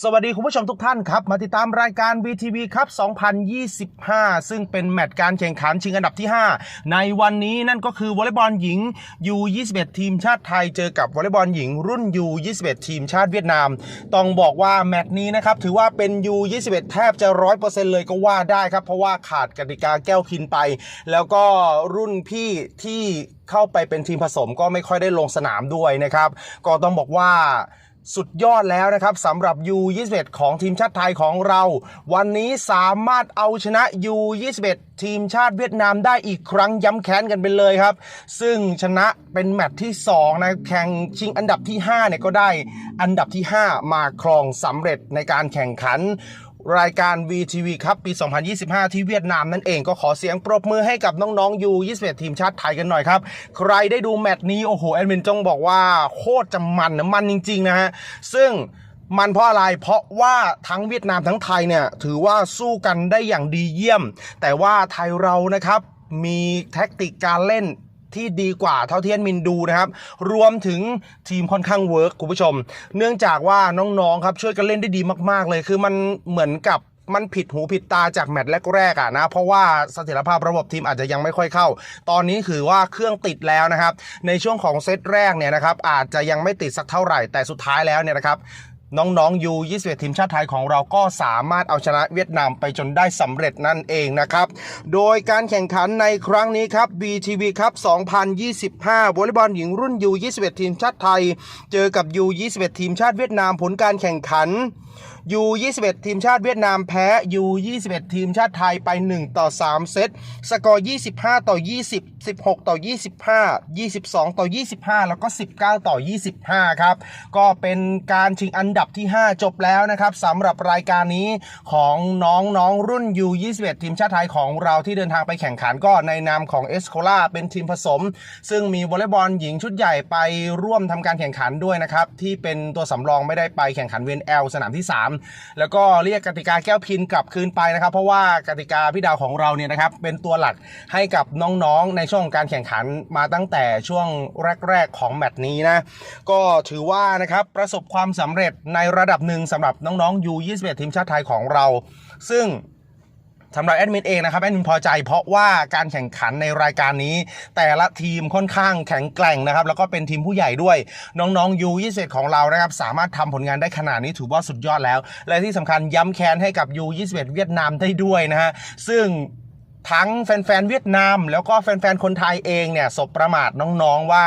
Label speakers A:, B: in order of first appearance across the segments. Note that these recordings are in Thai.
A: สวัสดีคุณผู้ชมทุกท่านครับ มาติดตามรายการ VTV ครับ 2025 ซึ่งเป็นแมตช์การแข่งขันชิงอันดับที่ 5 ในวันนี้นั่นก็คือวอลเลย์บอลหญิง U21 ทีมชาติไทยเจอกับวอลเลย์บอลหญิง รุ่น U21 ทีมชาติเวียดนาม ต้องบอกว่าแมตช์นี้นะครับ ถือว่าเป็น U21 แทบจะ 100%เลยก็ว่าได้ครับ เพราะว่าขาดกติกาแก้วพินไป แล้วก็รุ่นพี่ที่เข้าไปเป็นทีมผสมก็ไม่ค่อยได้ลงสนามด้วยนะครับ ก็ต้องบอกว่า สุดยอดแล้วนะครับสำหรับ U21 ของทีมชาติไทยของเรา วันนี้สามารถเอาชนะ U21 ทีมชาติเวียดนามได้อีกครั้งย้ำแค้นกันไปเลยครับ ซึ่งชนะเป็นแมตช์ที่ 2 นะแข่งชิงอันดับที่5เนี่ยก็ได้อันดับที่ 5 มาครองสำเร็จในการแข่งขัน รายการ VTV ครับปี 2025 ที่เวียดนามนั่นเองก็ขอเสียงปรบมือให้กับน้องๆ U21 ทีมชาติไทยกันหน่อยครับ ใครได้ดูแมตช์นี้ โอ้โห แอดมินจงบอกว่าโคตรจะมันนะมันจริง ๆ นะฮะ ซึ่งมันเพราะอะไร เพราะว่าทั้งเวียดนามทั้งไทยเนี่ยถือว่าสู้กันได้อย่างดีเยี่ยม แต่ว่าไทยเรานะครับมีแท็กติกการเล่น ที่ดีกว่าเท่าเที่แอดมินดูนะครับ รวมถึงทีมค่อนข้างเวิร์กคุณผู้ชม เนื่องจากว่าน้องๆครับช่วยกันเล่นได้ดีมากๆเลย คือมันเหมือนกับมันผิดหูผิดตาจากแมตช์แรกๆอะนะ เพราะว่าเสถียรภาพระบบทีมอาจจะยังไม่ค่อยเข้า ตอนนี้คือว่าเครื่องติดแล้วนะครับ ในช่วงของเซตแรกเนี่ยนะครับอาจจะยังไม่ติดสักเท่าไหร่แต่สุดท้ายแล้วเนี่ยนะครับ น้องๆ U21 ทีมชาติไทยของเราก็สามารถเอาชนะเวียดนามไปจนได้สำเร็จนั่นเองนะครับ โดยการแข่งขันในครั้งนี้ครับ BTV ครับ 2025วอลเลย์บอลหญิงรุ่นยู21 ทีมชาติไทย เจอกับยู21 ทีมชาติเวียดนามผลการแข่งขัน U21 ทีมชาติเวียดนามแพ้ U21 ทีมชาติไทยไป 1 ต่อ 3 เซต สกอร์ 25 ต่อ 20 16 ต่อ 25 22 ต่อ 25 แล้วก็ 19 ต่อ 25 ครับ ก็เป็นการชิงอันดับที่ 5 จบแล้วนะครับสำหรับรายการนี้ของน้องๆ รุ่น U21 ทีมชาติไทยของเราที่เดินทางไปแข่งขันก็ในนามของเอสโคล่าเป็นทีมผสม ซึ่งมีวอลเลย์บอลหญิงชุดใหญ่ไปร่วมทำการแข่งขันด้วยนะครับที่เป็นตัวสำรองไม่ได้ไปแข่งขันเวนแอลสนามที่3 แล้วก็เรียกกติกาแก้วพินกลับคืนไปนะครับ เพราะว่ากติกาพี่ดาวของเราเนี่ยนะครับเป็นตัวหลักให้กับน้องๆในช่วงของการแข่งขันมาตั้งแต่ช่วงแรก ๆ ของแมตช์นี้นะก็ถือว่านะครับประสบความสำเร็จในระดับหนึ่งสำหรับน้องๆ U21 ทีมชาติไทยของเรา ซึ่ง สำหรับแอดมินเองนะครับแอดมินพอใจเพราะว่าการแข่งขันในรายการนี้ แต่ละทีมค่อนข้างแข็งแกร่งนะครับ แล้วก็เป็นทีมผู้ใหญ่ด้วยน้องๆ U21 ของเรานะครับ สามารถทำผลงานได้ขนาดนี้ถือว่าสุดยอดแล้ว และที่สำคัญย้ำแค้นให้กับ U21 เวียดนามได้ด้วยนะฮะซึ่งทั้งแฟนๆเวียดนาม แล้วก็แฟนๆคนไทยเองเนี่ยสบประมาทน้องๆว่า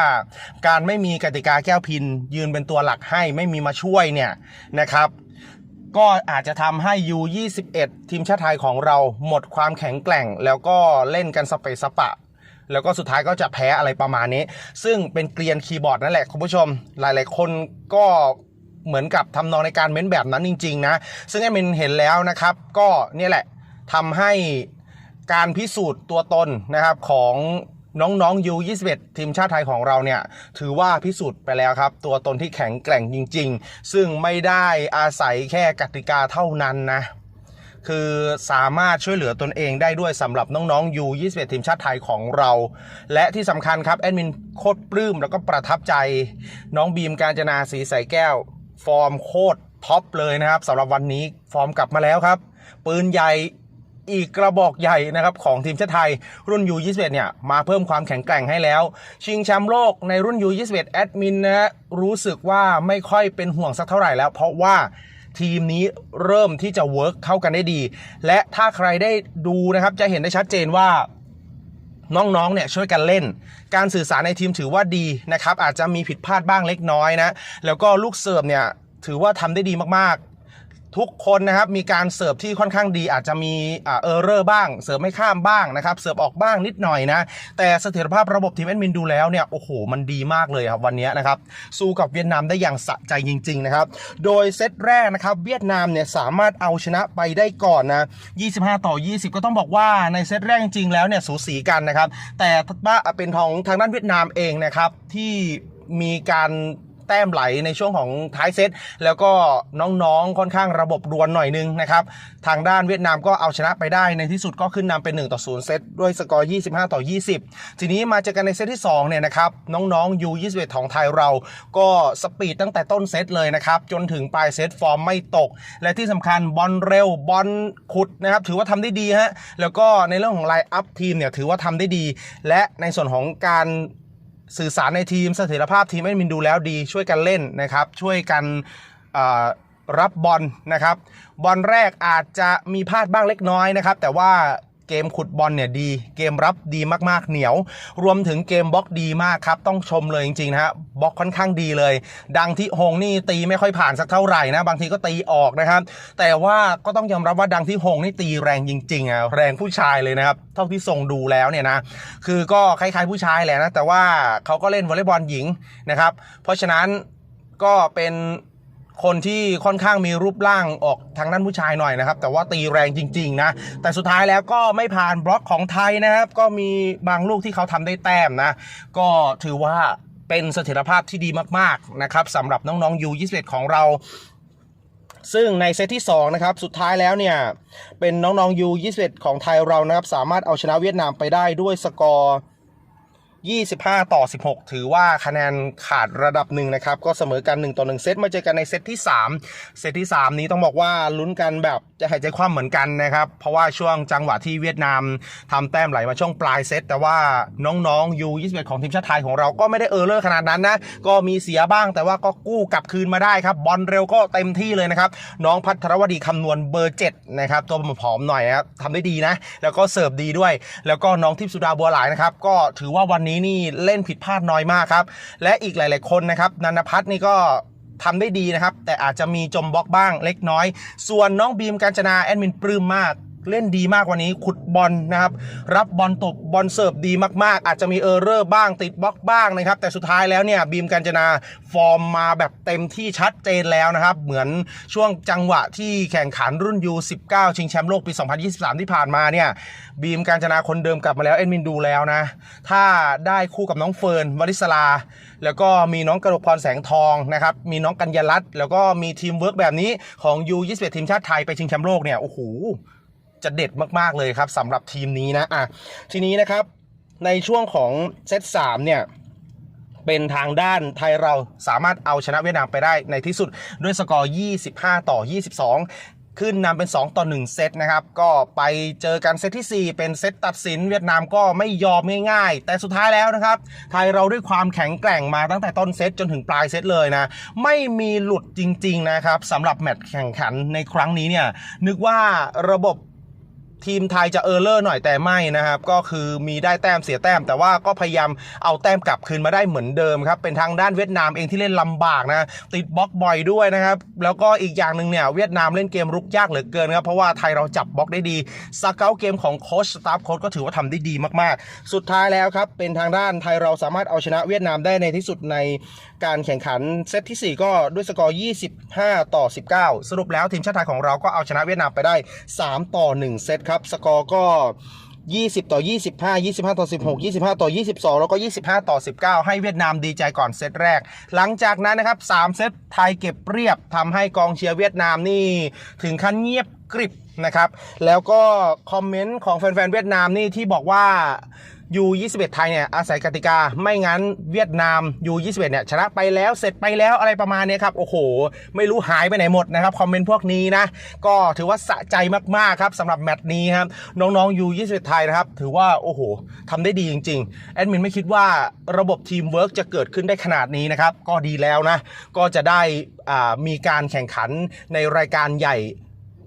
A: การไม่มีกติกาแก้วพินยืนเป็นตัวหลักให้ไม่มีมาช่วยเนี่ยนะครับ ก็อาจจะทำให้ U21 ทีมชาติไทยของเราหมดความแข็งแกร่ง แล้วก็เล่นกันสเปซสปะ แล้วก็สุดท้ายก็จะแพ้อะไรประมาณนี้ ซึ่งเป็นเกรียนคีย์บอร์ดนั่นแหละคุณผู้ชม หลายๆ คนก็เหมือนกับทำนองในการเม้นแบบนั้นจริง ๆ นะ ซึ่งแอดมินเห็นแล้วนะครับ ก็เนี่ยแหละทำให้การพิสูจน์ตัวตนนะครับของ น้องๆ U21 ทีมชาติไทยของเราเนี่ย ถือว่าพิสูจน์ไปแล้วครับ ตัวตนที่แข็งแกร่งจริง ๆ ซึ่งไม่ได้อาศัยแค่กติกาเท่านั้นนะคือสามารถช่วยเหลือตนเองได้ด้วยสำหรับน้องๆ U21 ทีมชาติไทยของเรา และที่สำคัญครับ แอดมินโคตรปลื้มแล้วก็ประทับใจ น้องบีมการจนาสีใสแก้ว ฟอร์มโคตรท็อปเลยนะครับสำหรับวันนี้ฟอร์มกลับมาแล้วครับ ปืนใหญ่ อีกกระบอกใหญ่นะครับของทีมชาติไทยรุ่น U21 เนี่ยมาเพิ่มความแข็งแกร่งให้แล้ว ชิงแชมป์โลกในรุ่น U21 แอดมินนะรู้สึกว่าไม่ค่อยเป็นห่วงสักเท่าไหร่แล้ว เพราะว่าทีมนี้เริ่มที่จะเวิร์กเข้ากันได้ดี และถ้าใครได้ดูนะครับจะเห็นได้ชัดเจนว่าน้องๆ เนี่ยช่วยกันเล่น การสื่อสารในทีมถือว่าดีนะครับ อาจจะมีผิดพลาดบ้างเล็กน้อยนะ แล้วก็ลูกเสิร์ฟเนี่ยถือว่าทำได้ดีมาก ทุกคนนะครับมีการเสิร์ฟที่ค่อนข้างดี อาจจะมีอ่าเออร์เรอร์บ้าง เสิร์ฟไม่ข้ามบ้างนะครับเสิร์ฟออกบ้างนิดหน่อยนะ แต่เสถียรภาพระบบทีมแอดมินดูแล้วเนี่ยโอ้โหมันดีมากเลยครับวันนี้นะครับสู้กับเวียดนามได้อย่างสะใจจริง ๆ นะครับ โดยเซตแรกนะครับเวียดนามเนี่ยสามารถเอาชนะไปได้ก่อนนะ 25 ต่อ 20 ก็ต้องบอกว่าในเซตแรกจริงๆแล้วเนี่ยสูสีกันนะครับ แต่ว่าเป็นของทางด้านเวียดนามเองนะครับที่มีการ แต้มไหลในช่วงของท้ายเซตแล้วก็น้องๆค่อนข้างระบบรวนหน่อยนึงนะครับ ทางด้านเวียดนามก็เอาชนะไปได้ในที่สุดก็ขึ้นนำเป็น 1 ต่อ 0 เซตด้วยสกอร์ 25 ต่อ 20 ทีนี้มาเจอกันในเซตที่2เนี่ยนะครับน้องๆ U21 ของไทยเราก็สปีดตั้งแต่ต้นเซตเลยนะครับ จนถึงปลายเซตฟอร์มไม่ตก และที่สำคัญบอลเร็วบอลขุดนะครับถือว่าทำได้ดีฮะแล้วก็ในเรื่องของไลน์อัพทีมเนี่ยถือว่าทำได้ดี และในส่วนของการ สื่อสารในทีมเสถียรภาพทีมแอดมินดูแล้วดีช่วยกันเล่นนะครับ ช่วยกันรับบอลนะครับ บอลแรกอาจจะมีพลาดบ้างเล็กน้อยนะครับ แต่ว่า เกมขุดบอลเนี่ยดี เกมรับดีมากๆเหนียว รวมถึงเกมบล็อกดีมากครับ ต้องชมเลยจริงๆนะฮะบล็อกค่อนข้างดีเลย ดังที่หงนี่ตีไม่ค่อยผ่านสักเท่าไหร่นะ บางทีก็ตีออกนะครับ แต่ว่าก็ต้องยอมรับว่าดังที่หงนี่ตีแรงจริงๆอะแรงผู้ชายเลยนะครับ เท่าที่ทรงดูแล้วเนี่ยนะ คือก็คล้ายๆผู้ชายแหละนะ แต่ว่าเขาก็เล่นวอลเลย์บอลหญิงนะครับ เพราะฉะนั้นก็เป็น คนที่ค่อนข้างมีรูปร่างออกทางด้านผู้ชายหน่อยนะครับ แต่ว่าตีแรงจริง ๆ นะ แต่สุดท้ายแล้วก็ไม่ผ่านบล็อกของไทยนะครับ ก็มีบางลูกที่เขาทำได้แต้มนะ ก็ถือว่าเป็นเสถียรภาพที่ดีมากๆนะครับสำหรับน้องๆ U21 ของเรา ซึ่งในเซตที่2นะครับสุดท้ายแล้วเนี่ยเป็นน้องๆ U21 ของไทยเรานะครับ สามารถเอาชนะเวียดนามไปได้ด้วยสกอร์ 25 ต่อ 16 ถือว่าคะแนนขาดระดับหนึ่งนะครับ ก็เสมอกัน 1 ต่อ 1 เซตมาเจอกันในเซตที่ 3 เซตที่ 3 นี้ต้องบอกว่าลุ้นกันแบบจะหายใจคว่ำเหมือนกันนะครับ เพราะว่าช่วงจังหวะที่เวียดนามทำแต้มไหลมาช่วงปลายเซตแต่ว่าน้องๆ U21 ของทีมชาติไทยของเราก็ไม่ได้เออร์เลอร์ขนาดนั้นนะก็มีเสียบ้างแต่ว่าก็กู้กลับคืนมาได้ครับบอลเร็วก็เต็มที่เลยนะครับน้องพัทรวดีคำนวณเบอร์7นะครับตัวผอมหน่อยครับทำได้ดีนะ แล้วก็เสิร์ฟดีด้วย แล้วก็น้องทิพย์สุดาบัวหลายนะครับก็ถือว่าวันนี้นี่เล่นผิดพลาดน้อยมากครับ และอีกหลาย ๆ คนนะครับนันพัฒน์นี่ก็ทำได้ดีนะครับ แต่อาจจะมีจมบล็อกบ้างเล็กน้อย ส่วนน้องบีมกาญจนาแอดมินปลื้มมาก เล่นดีมากวันนี้ขุดบอลนะครับ รับบอลตบบอลเสิร์ฟดีมากๆ อาจจะมีเออร์เรอร์บ้างติดบล็อกบ้างนะครับ แต่สุดท้ายแล้วเนี่ยบีมกาญจนาฟอร์มมาแบบเต็มที่ชัดเจนแล้วนะครับ เหมือนช่วงจังหวะที่แข่งขันรุ่น U19 ชิงแชมป์โลกปี 2023 ที่ผ่านมาเนี่ยบีมกาญจนาคนเดิมกลับมาแล้วเอ็นมินดูแล้วนะ ถ้าได้คู่กับน้องเฟิร์นวริศลา แล้วก็มีน้องกระดกพรแสงทองนะครับมีน้องกัญญารัตน์แล้วก็มีทีมเวิร์กแบบนี้ของ U21 ทีมชาติไทยไปชิงแชมป์โลกเนี่ยโอ้โห จะเด็ดมากๆเลยครับสำหรับทีมนี้นะอะทีนี้นะครับในช่วงของเซต3เนี่ยเป็นทางด้านไทยเราสามารถเอาชนะเวียดนามไปได้ในที่สุดด้วยสกอร์ 25 ต่อ 22ขึ้นนำเป็น 2 ต่อ 1 เซตนะครับ ก็ไปเจอกันเซตที่ 4 เป็นเซตตัดสิน เวียดนามก็ไม่ยอมง่ายๆ แต่สุดท้ายแล้วนะครับ ไทยเราด้วยความแข็งแกร่งมาตั้งแต่ต้นเซตจนถึงปลายเซตเลยนะ ไม่มีหลุดจริง ๆ นะครับสำหรับแมตช์แข่งขันในครั้งนี้เนี่ย นึกว่าระบบ ทีมไทยจะเออร์เลอร์หน่อยแต่ไม่นะครับ ก็คือมีได้แต้มเสียแต้ม แต่ว่าก็พยายามเอาแต้มกลับคืนมาได้เหมือนเดิมครับ เป็นทางด้านเวียดนามเองที่เล่นลำบากนะติดบล็อกบ่อยด้วยนะครับแล้วก็อีกอย่างหนึ่งเนี่ยเวียดนามเล่นเกมรุกยากเหลือเกินครับเพราะว่าไทยเราจับบล็อกได้ดีสเกลเกมของโค้ชสตาฟโค้ชก็ถือว่าทำได้ดีมากๆ สุดท้ายแล้วครับเป็นทางด้านไทยเราสามารถเอาชนะเวียดนามได้ในที่สุดในการแข่งขันเซตที่ 4 ก็ด้วยสกอร์ 25 ต่อ 19 สรุปแล้วทีมชาติไทยของเราก็เอาชนะเวียดนามไปได้ 3 ต่อ 1 เซตครับสกอร์ก็ 20 ต่อ 25 25 ต่อ 16 25 ต่อ 22 แล้วก็ 25 ต่อ 19 ให้เวียดนามดีใจก่อนเซตแรก หลังจากนั้นนะครับ 3 เซตไทยเก็บเรียบทำให้กองเชียร์เวียดนามนี่ ถึงขั้นเงียบกริบนะครับ แล้วก็คอมเมนต์ของแฟนๆเวียดนามนี่ที่บอกว่ายู21 ไทยเนี่ยอาศัยกติกาไม่งั้นเวียดนามยู21เนี่ยชนะไปแล้วเสร็จไปแล้วอะไรประมาณนี้ครับโอ้โห ไม่รู้หายไปไหนหมดนะครับคอมเมนต์พวกนี้นะ ก็ถือว่าสะใจมากๆครับสำหรับแมตช์นี้ครับน้องๆยู21 ไทยนะครับ ถือว่าโอ้โหทำได้ดีจริงๆแอดมินไม่คิดว่าระบบทีมเวิร์กจะเกิดขึ้นได้ขนาดนี้นะครับก็ดีแล้วนะก็จะได้อ่ามีการแข่งขันในรายการใหญ่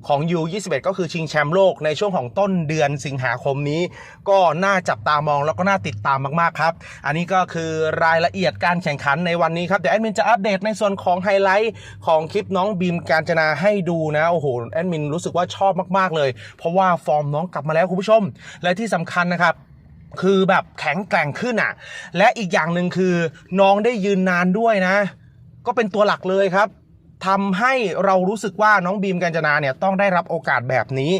A: ของ U21 ก็คือชิงแชมป์โลกในช่วงของต้นเดือนสิงหาคมนี้ ก็น่าจับตามองแล้วก็น่าติดตามมากๆครับ อันนี้ก็คือรายละเอียดการแข่งขันในวันนี้ครับ เดี๋ยวแอดมินจะอัปเดตในส่วนของไฮไลท์ของคลิปน้องบีมการจนาให้ดูนะ โอ้โหแอดมินรู้สึกว่าชอบมากๆเลย เพราะว่าฟอร์มน้องกลับมาแล้วคุณผู้ชม และที่สำคัญนะครับคือแบบแข็งแกร่งขึ้นอะ และอีกอย่างหนึ่งคือน้องได้ยืนนานด้วยนะ ก็เป็นตัวหลักเลยครับ ทำให้เรารู้สึกว่าน้องบีมกัญจนาเนี่ยต้องได้รับโอกาสแบบนี้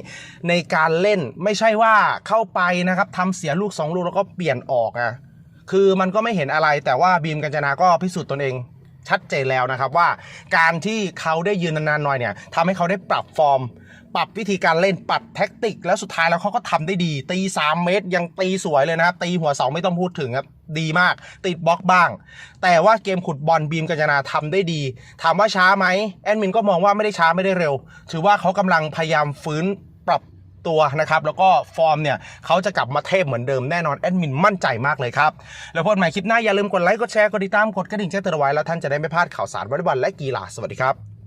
A: ในการเล่นไม่ใช่ว่าเข้าไปนะครับทำเสียลูกสองลูกแล้วก็เปลี่ยนออกอะคือมันก็ไม่เห็นอะไรแต่ว่าบีมกัญจนาก็พิสูจน์ตนเองชัดเจนแล้วนะครับว่าการที่เขาได้ยืนนานๆหน่อยเนี่ยทำให้เขาได้ปรับฟอร์ม ปรับวิธีการเล่นปรับแท็กติก แล้วสุดท้ายแล้วเขาก็ทำได้ดี ตี 3 เมตร ยังตีสวยเลยนะครับตีหัวเสาไม่ต้องพูดถึงครับ ดีมาก ติดบล็อกบ้าง แต่ว่าเกมขุดบอลบีมกัญจนาทำได้ดี ถามว่าช้าไหมแอดมินก็มองว่าไม่ได้ช้าไม่ได้เร็ว ถือว่าเขากำลังพยายามฟื้นปรับตัวนะครับ แล้วก็ฟอร์มเนี่ยเขาจะกลับมาเทพเหมือนเดิมแน่นอนแอดมินมั่นใจมากเลยครับ แล้วพบกันใหม่คลิปหน้าอย่าลืมกดไลค์กดแชร์กดติดตามกดกระดิ่งแจ้งเตือนไว้แล้วท่านจะได้ไม่พลาดข่าวสารวอลเลย์บอลและกีฬาสวัสดีครับ